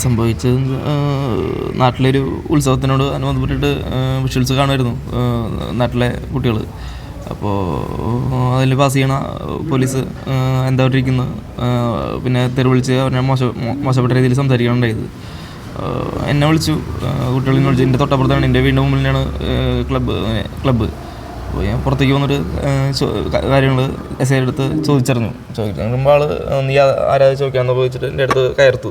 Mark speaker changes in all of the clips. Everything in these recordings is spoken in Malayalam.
Speaker 1: സംഭവിച്ചത് നാട്ടിലൊരു ഉത്സവത്തിനോട് അനുബന്ധപ്പെട്ടിട്ട് വിഷ്വൽസ് കാണുമായിരുന്നു നാട്ടിലെ കുട്ടികൾ അപ്പോൾ അതിൽ പാസ് ചെയ്യണ പോലീസ് എന്താ പറഞ്ഞിരിക്കുന്നു പിന്നെ തെരു വിളിച്ച് അവരെ മോശ മോശപ്പെട്ട രീതിയിൽ സംസാരിക്കാനുണ്ടായത്. എന്നെ വിളിച്ചു കുട്ടികളെ വിളിച്ചു. എന്റെ തൊട്ടപ്പുറത്താണ് എന്റെ വീടിന്റെ തന്നെയാണ് ക്ലബ്ബ് ക്ലബ്ബ്. അപ്പോൾ ഞാൻ പുറത്തേക്ക് വന്നിട്ട് കാര്യങ്ങൾ എസ് ഐ അടുത്ത് ചോദിച്ചറിഞ്ഞു. ചോദിച്ചറിഞ്ഞപ്പോൾ ആൾ നീ ആ- ആരാ ചോദിക്കാമെന്ന് ചോദിച്ചിട്ട് എന്റെ അടുത്ത് കയർത്തു.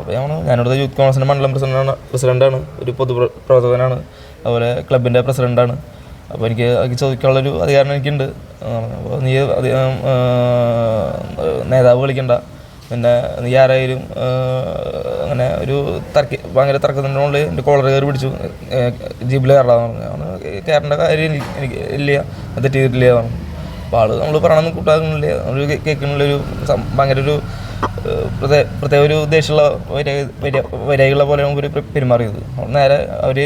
Speaker 1: അപ്പോൾ ഞാൻ ഞാനിവിടുത്തെ യൂത്ത് കോൺഗ്രസിന്റെ മണ്ഡലം പ്രസിഡന്റാണ് പ്രസിഡന്റാണ് ഒരു പൊതു പ്രവർത്തകനാണ് അതുപോലെ ക്ലബിന്റെ പ്രസിഡന്റാണ് അപ്പോൾ എനിക്ക് അത് ചോദിക്കാനുള്ളൊരു അധികാരം എനിക്കുണ്ട്. അപ്പോൾ നീ നേതാവ് വിളിക്കണ്ട. പിന്നെ നീ ആരായാലും അങ്ങനെ ഒരു തർക്കി ഭയങ്കര തർക്കത്തിന്റെ ഉള്ളിൽ എന്റെ കോളർ കയറി പിടിച്ചു. ജീപ്പിൽ കയറാന്ന് പറഞ്ഞു. കയറേണ്ട കാര്യം എനിക്ക് ഇല്ല. അത് തെറ്റ് പറഞ്ഞു അപ്പോൾ ആൾ നമ്മൾ പറയണമെന്ന് കൂട്ടാക്കുന്നില്ല നമ്മൾ കേൾക്കുന്നുള്ളൊരു ഭയങ്കര ഒരു പ്രത്യേക ഒരു ഉദ്ദേശമുള്ള വരികളെ പോലെ നമുക്ക് പെരുമാറിയത്. നേരെ അവർ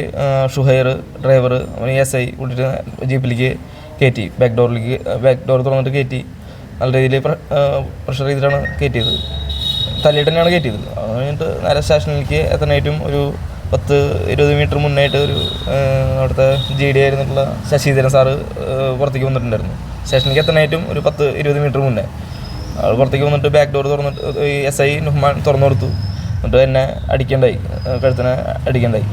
Speaker 1: ഷുഹൈർ ഡ്രൈവർ എസ് ഐ കൂട്ടിട്ട് ജീപ്പിലേക്ക് കയറ്റി ബാക്ക് ഡോറിലേക്ക് ബാക്ക് ഡോർ തുറന്നിട്ട് കയറ്റി നല്ല രീതിയിൽ പ്രഷർ ചെയ്തിട്ടാണ് കയറ്റിയത്. തല്ലിയിട്ട് തന്നെയാണ് കയറ്റിയത്. കഴിഞ്ഞിട്ട് നേരെ സ്റ്റേഷനിലേക്ക് എത്താനായിട്ടും ഒരു പത്ത് ഇരുപത് മീറ്റർ മുന്നായിട്ട് ഒരു അവിടുത്തെ ജി ഡി ആയിരുന്നിട്ടുള്ള ശശിധരൻ സാറ് പുറത്തേക്ക് വന്നിട്ടുണ്ടായിരുന്നു. സ്റ്റേഷനിലേക്ക് എത്താനായിട്ടും ഒരു പത്ത് ഇരുപത് മീറ്റർ മുന്നേ. ആൾ പുറത്തേക്ക് വന്നിട്ട് ബാക്ക് ഡോർ തുറന്നിട്ട് ഈ എസ് ഐ നുഹ്മാൻ തുറന്നു കൊടുത്തു. എന്നിട്ട് എന്നെ അടിക്കണ്ടായി. കഴുത്തിനെ അടിക്കണ്ടായി.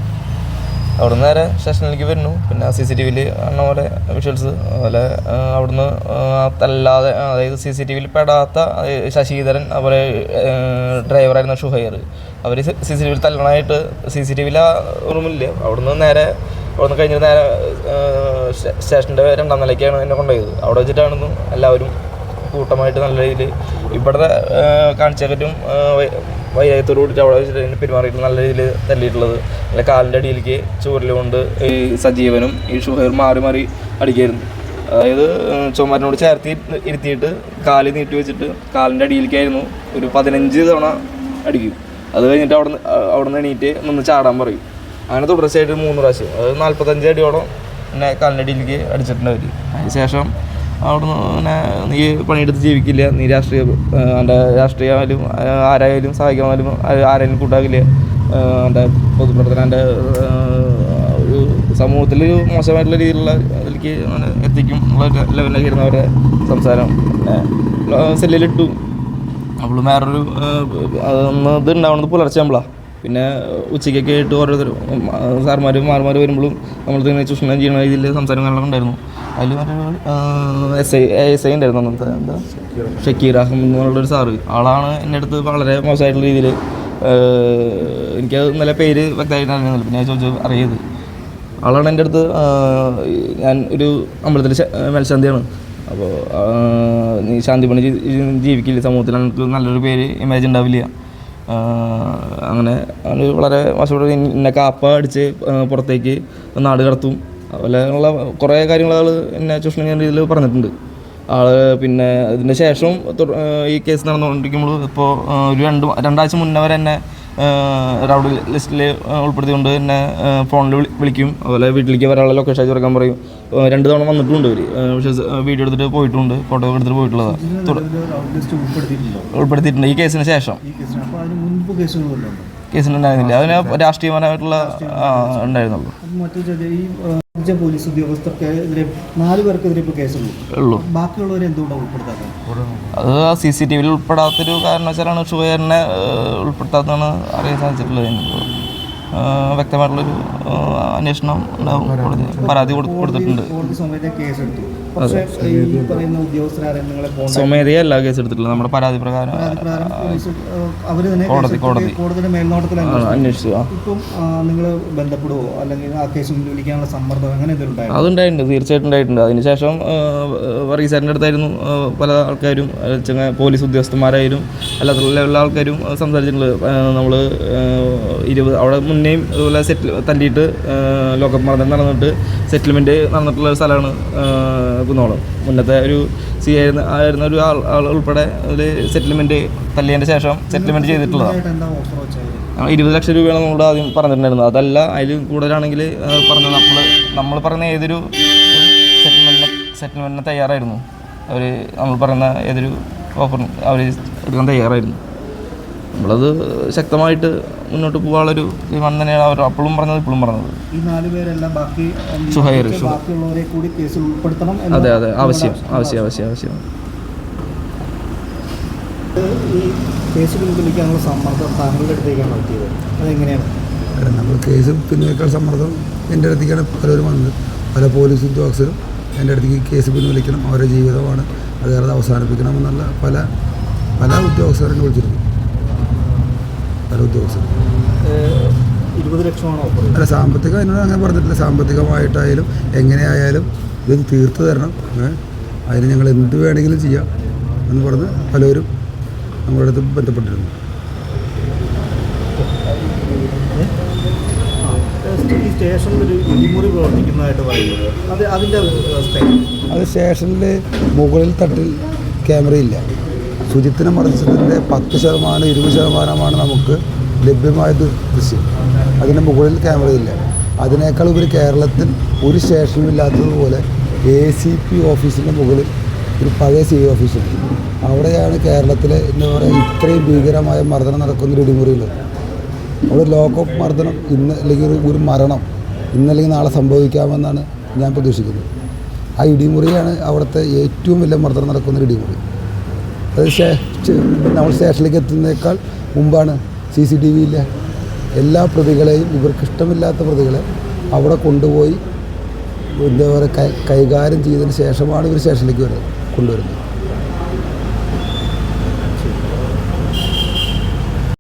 Speaker 1: അവിടെ നിന്ന് നേരെ സ്റ്റേഷനിലേക്ക് വരുന്നു. പിന്നെ സി സി ടി വിയിൽ കാണുന്ന പോലെ വിഷ്വൽസ് അതുപോലെ അവിടുന്ന് അല്ലാതെ അതായത് സി സി ടി വിയിൽ പെടാത്ത ശശീധരൻ അതുപോലെ ഡ്രൈവറായിരുന്ന ഷുഹൈർ. അവർ സി സി ടി വിയിൽ തല്ലണമായിട്ട് സി സി ടി വിയിൽ ആ റൂമില്ല അവിടുന്ന് നേരെ അവിടുന്ന് കഴിഞ്ഞിട്ട് നേരെ സ്റ്റേഷന്റെ രണ്ടാം നിലയ്ക്കാണ് എന്നെ കൊണ്ടുപോയത്. അവിടെ വെച്ചിട്ടാണെന്നും എല്ലാവരും കൂട്ടമായിട്ട് നല്ല രീതിയിൽ ഇവിടുത്തെ കാണിച്ചേക്കറ്റും വൈരാഗ്യത്തോട് കൂടിയിട്ട് അവിടെ വെച്ചിട്ട് പെരുമാറിയിട്ട് നല്ല രീതിയിൽ തല്ലിയിട്ടുള്ളത്. അല്ലെ കാലിന്റെ അടിയിലേക്ക് ചൂരൽ കൊണ്ട് ഈ സജീവനും ഈ ഷുഹൈർ മാറി മാറി അടിക്കായിരുന്നു. അതായത് ചുമരനോട് ചേർത്തി ഇരുത്തിയിട്ട് കാൽ നീട്ടി വെച്ചിട്ട് കാലിന്റെ അടിയിലേക്കായിരുന്നു ഒരു പതിനഞ്ച് തവണ അടിക്കും. അത് കഴിഞ്ഞിട്ട് അവിടെ അവിടെ നിന്ന് എണീറ്റ് നിന്ന് ചാടാൻ പറയും. അങ്ങനെ തുടർച്ചയായിട്ട് മൂന്ന് പ്രാവശ്യം. അത് നാൽപ്പത്തഞ്ച് അടിയോളം എന്നെ കാലിന്റെ അടിയിലേക്ക് അടിച്ചിട്ടുണ്ട് അവർ അതിന് ശേഷം അവിടുന്ന് പിന്നെ നീ പണിയെടുത്ത് ജീവിക്കില്ല. നീ രാഷ്ട്രീയ എന്റെ രാഷ്ട്രീയമായാലും ആരായാലും സഹായിക്കാമായാലും ആരായാലും കൂട്ടാക്കില്ല. എന്റെ പൊതുപ്രവർത്തനം എന്റെ ഒരു സമൂഹത്തിൽ മോശമായിട്ടുള്ള രീതിയിലുള്ള അങ്ങനെ എത്തിക്കും ഉള്ള ലെവലിലേക്ക് ഇരുന്നവരുടെ സംസാരം. സെല്ലിലിട്ടു അവൾ വേറൊരു അന്ന് ഇത് ഉണ്ടാവുന്നത് പുലർച്ചെ നമ്മളാ പിന്നെ ഉച്ചയ്ക്കൊക്കെ ആയിട്ട് ഓരോരുത്തർ സാർമാരും മാർമാർ വരുമ്പോഴും നമ്മൾ തന്നെ ചൂഷണം ചെയ്യുന്ന രീതിയിൽ സംസാരം കാര്യങ്ങളൊക്കെ ഉണ്ടായിരുന്നു. അതിൽ മറ്റൊരു എസ് ഐ എസ് ഐ ഉണ്ടായിരുന്നു അന്നത്തെ എന്താ? ഷക്കീർ അഹമ്മദ് എന്നുള്ളൊരു സാറ്. ആളാണ് എന്റെ അടുത്ത് വളരെ മോശമായിട്ടുള്ള രീതിയിൽ എനിക്കത് നല്ല പേര് വ്യക്തമായിട്ട് അറിയുന്നില്ല പിന്നെ ചോദിച്ചു അറിയത്? ആളാണ് എന്റെ അടുത്ത് ഞാൻ ഒരു അമ്പലത്തിൽ മേൽശാന്തിയാണ്. അപ്പോൾ നീ ശാന്തി പണി ജീവിക്കില്ല സമൂഹത്തിൽ നല്ലൊരു പേര് ഇമേജ് ഉണ്ടാവില്ല. അങ്ങനെ വളരെ മോശപ്പെട്ട എന്നെ കാപ്പ അടിച്ച് പുറത്തേക്ക് നാട് കടത്തും. അതുപോലെ ഉള്ള കുറേ കാര്യങ്ങൾ ആൾ എന്നെ ചൂഷണം ചെയ്യുന്ന രീതിയിൽ പറഞ്ഞിട്ടുണ്ട്. ആൾ പിന്നെ ഇതിന് ശേഷം ഈ കേസ് നടന്നുകൊണ്ടിരിക്കുമ്പോൾ ഇപ്പോൾ ഒരു രണ്ട് രണ്ടാഴ്ച മുന്നേ വരെ എന്നെ റൗഡ് ലിസ്റ്റിൽ ഉൾപ്പെടുത്തിക്കൊണ്ട് എന്നെ ഫോണിൽ വിളിക്കും. അതുപോലെ വീട്ടിലേക്ക് വരാനുള്ള ലൊക്കേഷൻ അയച്ചു കൊടുക്കാൻ പറയും. രണ്ട് തവണ വന്നിട്ടുണ്ട് ഇവർ പക്ഷേ വീഡിയോ എടുത്തിട്ട് പോയിട്ടുണ്ട്. ഫോട്ടോ എടുത്തിട്ട് പോയിട്ടുള്ളതാണ്
Speaker 2: ഉൾപ്പെടുത്തിയിട്ടുണ്ട്.
Speaker 1: ഈ കേസിന് ശേഷം.
Speaker 2: അപ്പോൾ അതിന്
Speaker 1: രാഷ്ട്രീയപരമായിട്ടുള്ള ഉണ്ടായിരുന്നുള്ളൂ.
Speaker 2: രാജ്യ പോലീസ് ഉദ്യോഗസ്ഥർക്കെതിരെ നാല് പേർക്കെതിരെ ഇപ്പോൾ കേസുള്ളൂ ബാക്കിയുള്ളവരെ എന്തുകൊണ്ടാണ് ഉൾപ്പെടുത്താത്തത്?
Speaker 1: അത് സി സി ടി വിയിൽ ഉൾപ്പെടാത്തൊരു കാരണവശാലാണ് ഷുഗറിനെ ഉൾപ്പെടുത്താത്തതാണ് അറിയാൻ സാധിച്ചിട്ടുള്ളത്. വ്യക്തമായിട്ടുള്ളൊരു അന്വേഷണം ഉണ്ടാവും. പരാതി കൊടുത്തിട്ടുണ്ട്.
Speaker 2: കേസെടുത്തു. പക്ഷേ ഈ പറയുന്ന ഉദ്യോഗസ്ഥരാരെ നിങ്ങളെ കോൺടാക്ട്
Speaker 1: സ്വമേധയല്ല കേസ് എടുത്തിട്ടുള്ളത് നമ്മുടെ പരാതി പ്രകാരം
Speaker 2: പ്രകാരം പോലീസ് അവർ തന്നെ
Speaker 1: കോടതി,
Speaker 2: കേസെടുത്ത്
Speaker 1: കോടതി.
Speaker 2: കോടതിയുടെ മേൽനോട്ടത്തിലാണ്
Speaker 1: അന്വേഷിച്ചു ആ.
Speaker 2: ഇപ്പം നിങ്ങൾ ബന്ധപ്പെടുവോ? അല്ലെങ്കിൽ ആ കേസ് പിൻവലിക്കാനുള്ള സമ്മർദ്ദം അങ്ങനെ എന്തെങ്കിലും ഉണ്ടായിരുന്നു
Speaker 1: അതുണ്ടായിട്ടുണ്ട് തീർച്ചയായിട്ടും ഉണ്ടായിട്ടുണ്ട്. അതിനുശേഷം വർഗീസാറിന്റെ അടുത്തായിരുന്നു ആ, പല ആൾക്കാരും ആ, ചങ്ങ പോലീസ് ഉദ്യോഗസ്ഥന്മാരായാലും അല്ലാത്ത ലെവലിലെ ആൾക്കാരും ആ, നമ്മൾ നമ്മൾ ഇരുപത് അവിടെ മുന്നേയും അതുപോലെ സെറ്റിൽ തല്ലിയിട്ട് ലോക്കപ്പ് മർദ്ദനം നടന്നിട്ട് സെറ്റിൽമെന്റ് നടന്നിട്ടുള്ള ഒരു സ്ഥലമാണ് ആ, കുന്നോളം മുന്നത്തെ ഒരു സി ആയിരുന്ന ആയിരുന്ന ഒരു ആൾ ആൾ ഉൾപ്പെടെ ഒരു സെറ്റിൽമെന്റ് തല്ലിയതിന്റെ ശേഷം സെറ്റിൽമെന്റ് ചെയ്തിട്ടുള്ളതാണ്. ഇരുപത് ലക്ഷം രൂപയാണ് നമ്മൾ ആദ്യം പറഞ്ഞിട്ടുണ്ടായിരുന്നത്. അതല്ല അതിൽ കൂടുതലാണെങ്കിൽ പറഞ്ഞ നമ്മൾ നമ്മൾ പറയുന്ന ഏതൊരു സെറ്റിൽമെന്റിന് സെറ്റിൽമെന്റിന് തയ്യാറായിരുന്നു. അവർ നമ്മൾ പറയുന്ന ഏതൊരു ഓഫർ അവർ എടുക്കാൻ തയ്യാറായിരുന്നു. നമ്മളത് ശക്തമായിട്ട് മുന്നോട്ട് പോകാനുള്ളൊരു തീരുമാനം തന്നെയാണ് അവർ അപ്പോഴും പറഞ്ഞത് ഇപ്പോഴും പറഞ്ഞത്.
Speaker 2: ഈ നാല് പേരെല്ലാം ബാക്കി
Speaker 1: സുഹൈർ.
Speaker 2: ബാക്കിയുള്ളവരെ കൂടി കേസിൽ ഉൾപ്പെടുത്തണം
Speaker 1: അതെ അതെ. ആവശ്യം ആവശ്യം. ആവശ്യം ആവശ്യം
Speaker 2: ഈ കേസ് പിൻവലിക്കാനുള്ള സമ്മർദ്ദം താങ്കളുടെ അടുത്തേക്കാണ് നടത്തിയത്. അതെങ്ങനെയാണ്?
Speaker 3: നമ്മൾ കേസ് പിൻവലിക്കാൻ സമ്മർദ്ദം എന്റെ അടുത്തേക്കാണ് പലരും വന്നത്. പല പോലീസ് ഉദ്യോഗസ്ഥരും എന്റെ അടുത്തേക്ക് കേസ് പിൻവലിക്കണം. അവരുടെ ജീവിതമാണ് അത് വേറെ അവസാനിപ്പിക്കണം എന്നുള്ള പല പല ഉദ്യോഗസ്ഥരും വിളിച്ചിരുന്നു.
Speaker 2: ഏഹ്, ഇരുപത് ലക്ഷമാണോ
Speaker 3: അല്ല സാമ്പത്തികം എന്നോട് അങ്ങനെ പറഞ്ഞിട്ടില്ല. സാമ്പത്തികമായിട്ടായാലും എങ്ങനെയായാലും ഇത് തീർത്തു തരണം. അതിന് ഞങ്ങൾ എന്ത് വേണമെങ്കിലും ചെയ്യാം എന്ന് പറഞ്ഞ് പലരും നമ്മുടെ അടുത്ത് ബന്ധപ്പെട്ടിരുന്നു.
Speaker 2: അത്
Speaker 3: സ്റ്റേഷനിൽ മുകളിൽ തട്ടിൽ ക്യാമറയില്ല ശുചിത്തിനെ മറിച്ചതിന്റെ പത്ത് ശതമാനം ഇരുപത് ശതമാനമാണ് നമുക്ക് ലഭ്യമായത് കൃഷി അതിന് മുകളിൽ ക്യാമറയില്ല അതിനേക്കാൾ ഒരു കേരളത്തിൽ ഒരു സ്റ്റേഷനും ഇല്ലാത്തതുപോലെ എ സി പി ഓഫീസിന്റെ മുകളിൽ ഒരു പഴയ സി ഓഫീസുണ്ട്. അവിടെയാണ് കേരളത്തിലെ എന്താ പറയുക ഇത്രയും ഭീകരമായ മർദ്ദനം നടക്കുന്ന ഒരു ഇടിമുറിയുള്ളത്. അവിടെ ലോക്കപ്പ് മർദ്ദനം ഇന്ന് അല്ലെങ്കിൽ ഒരു മരണം ഇന്നല്ലെങ്കിൽ നാളെ സംഭവിക്കാമെന്നാണ് ഞാൻ പ്രതീക്ഷിക്കുന്നത്. ആ ഇടിമുറിയാണ് അവിടുത്തെ ഏറ്റവും വലിയ മർദ്ദനം നടക്കുന്ന ഇടിമുറി. അത് നമ്മൾ സ്റ്റേഷനിലേക്ക് എത്തുന്നതിനേക്കാൾ മുമ്പാണ് സി സി ടി വിയിലെ എല്ലാ പ്രതികളെയും ഇവർക്ക് ഇഷ്ടമില്ലാത്ത പ്രതികളെ അവിടെ കൊണ്ടുപോയി എന്താ പറയുക കൈകാര്യം ചെയ്തതിന് ശേഷമാണ് ഇവർ സ്റ്റേഷനിലേക്ക് വരുന്നത് കൊണ്ടുവരുന്നത്.